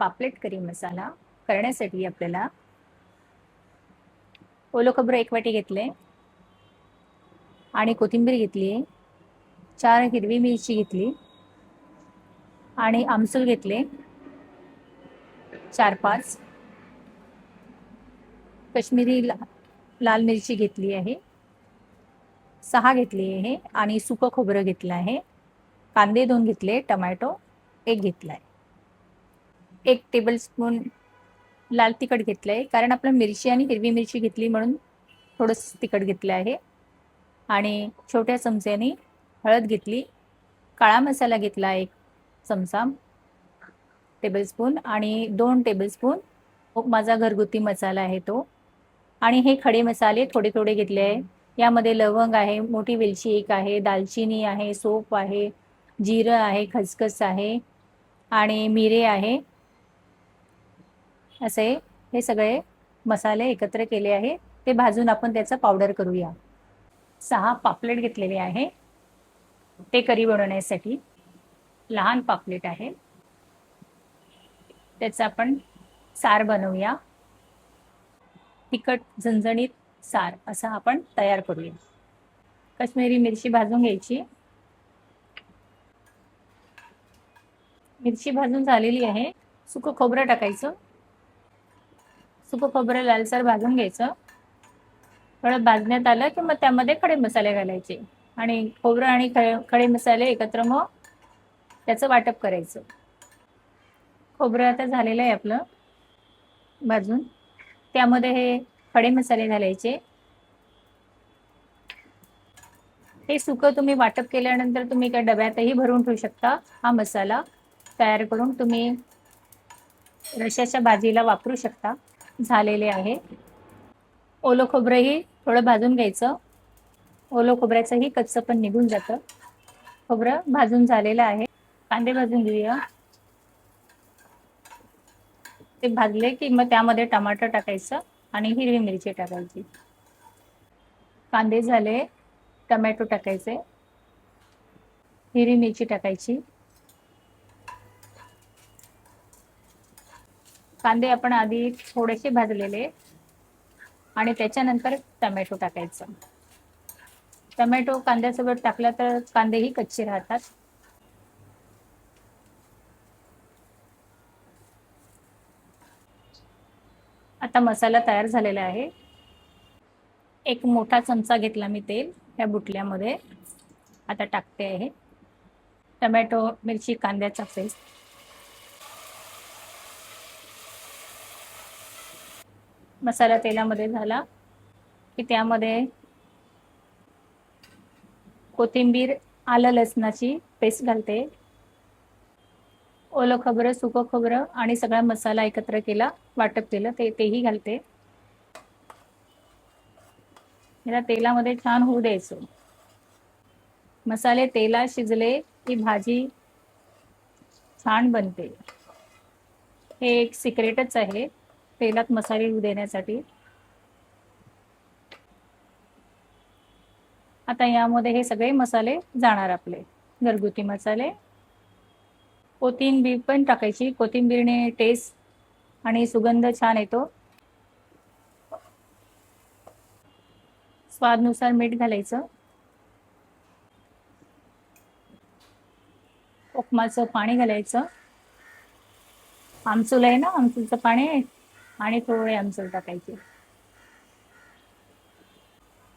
पापलेट करी मसाला करण्यासाठी आपल्याला ओलो खोबरं एक वाटी घेतले. आणि कोथिंबीर घेतली. चार हिरवी मिरची घेतली. आणि आमसूल घेतले. चार पाच. कश्मीरी ला लाल मिरची घेतली आहे. सहा घेतली आहे. आणि सुकं खोबरं घेतलं आहे. कांदे दोन घेतले. टमॅटो एक घेतला आहे. एक टेबलस्पून लाल तिखट घेतलं आहे कारण आपण मिरची आणि हिरवी मिरची घेतली म्हणून थोडंसं तिखट घेतलं आहे. आणि छोट्या चमच्याने हळद घेतली. काळा मसाला घेतला एक चमचा टेबलस्पून आणि दोन टेबलस्पून माझा घरगुती मसाला आहे तो. आणि हे खडे मसाले थोडे थोडे घेतले आहे. यामध्ये लवंग आहे मोठी वेलची एक आहे दालचिनी आहे सोप आहे जिरं आहे खसखस आहे आणि मिरे आहे. असे हे सगळे मसाले एकत्र केले आहे. ते भाजून आपण त्याचं पावडर करूया. सहा पापलेट घेतलेले आहे. ते करी बनवण्यासाठी लहान पापलेट आहे. त्याचं आपण सार बनवूया. तिखट झणझणीत सार असं आपण तयार करूया. कश्मीरी मिरची भाजून घ्यायची. मिरची भाजून झालेली आहे. सुकं खोबरं टाकायचं. सुकं खोबरं लालसर भाजून घ्यायचं. थोडं भाजण्यात आलं की मग त्यामध्ये खडे मसाले घालायचे. आणि खोबरं आणि खडे मसाले एकत्र मग त्याचं वाटप करायचं. खोबरं आता झालेलं आहे आपलं भाजून. त्यामध्ये हे खडे मसाले घालायचे. हे सुकं तुम्ही वाटप केल्यानंतर तुम्ही काय डब्यातही भरून ठेवू शकता हा मसाला. तयार करून तुम्ही रशाच्या भाजीला वापरू शकता. झालेले आहे. ओलं खोबरंही थोडं भाजून घ्यायचं. ओलं खोबऱ्याचंही कच्चं पण निघून जातं. खोबरं भाजून झालेलं आहे. कांदे भाजून घेऊया. ते भाजले की मग त्यामध्ये टमाटर टाकायचं आणि हिरवी मिरची टाकायची. कांदे झाले टमॅटो टाकायचे. हिरवी मिरची टाकायची. कांदे आपण आधी थोडेसे भाजलेले आणि त्याच्यानंतर टमॅटो टाकायचं. टमॅटो कांद्यासोबत टाकला तर कांदेही कच्चे राहतात. आता मसाला तयार झालेला आहे. एक मोठा चमचा घेतला मी तेल ह्या बुटल्यामध्ये. आता टाकते आहे. टमॅटो मिरची कांद्याचा पेस्ट. मसाला तेलामध्ये झाला की त्यामध्ये कोथिंबीर आलं लसणाची पेस्ट घालते. ओलं खोबरं सुकं खोबरं आणि सगळा मसाला एकत्र केला वाटप केलं ते तेही घालते. याला तेलामध्ये छान होऊ द्यायचं. मसाले तेला शिजले की भाजी छान बनते. हे एक सिक्रेटच आहे. तेलात मसाले देण्यासाठी. आता यामध्ये हे सगळे मसाले जाणार आपले. घरगुती मसाले. कोथिंबीर पण टाकायची. कोथिंबीरने टेस्ट आणि सुगंध छान येतो. स्वादनुसार मीठ घालायचं. उपमाचं पाणी घालायचं. आमचूल आहे ना? आमचूलचं पाणी? आणि थोडे आमसूल टाकायचे.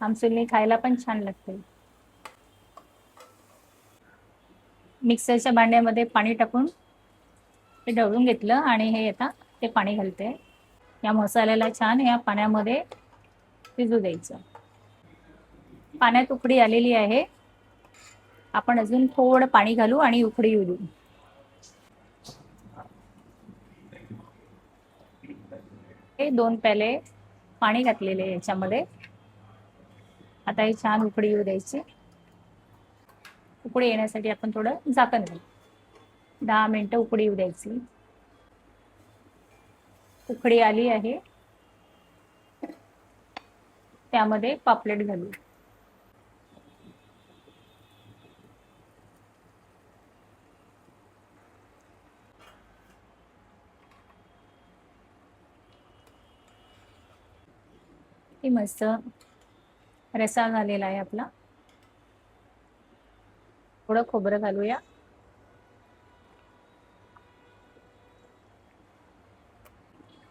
आमचूलने खायला पण छान लागते मिक्सरच्या भांड्यामध्ये पाणी टाकून ते ढवळून घेतलं आणि हे आता ते पाणी घालते या मसाल्याला छान या पाण्यामध्ये शिजू द्यायचं. पाण्यात उकडी आलेली आहे. आपण अजून थोडं पाणी घालू आणि उकडी येऊ देऊ दोन प्याले पाणी घातलेले याच्यामध्ये. आता ही छान उकडी येऊ द्यायची. उकडी येण्यासाठी आपण थोडं झाकण घालू. दहा मिनटं उकडी येऊ द्यायची. उकडी आली आहे. त्यामध्ये पापलेट घालू. हे मस्त रसा झालेला आहे आपला. थोडं खोबरं घालूया.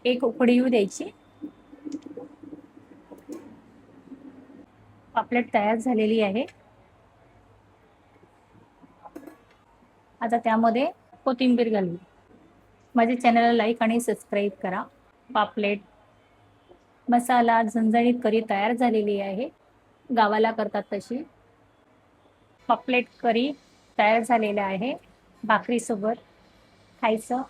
एक उकडी येऊ द्यायची. पापलेट तयार झालेली आहे. आता त्यामध्ये कोथिंबीर घालू माझ्या चॅनलला लाईक आणि सबस्क्राईब करा. पापलेट मसाला झणझणीत करी तयार झालेली आहे. गावाला करतात तशी. पापलेट करी तयार झालेलं आहे. भाकरीसोबत खायचं.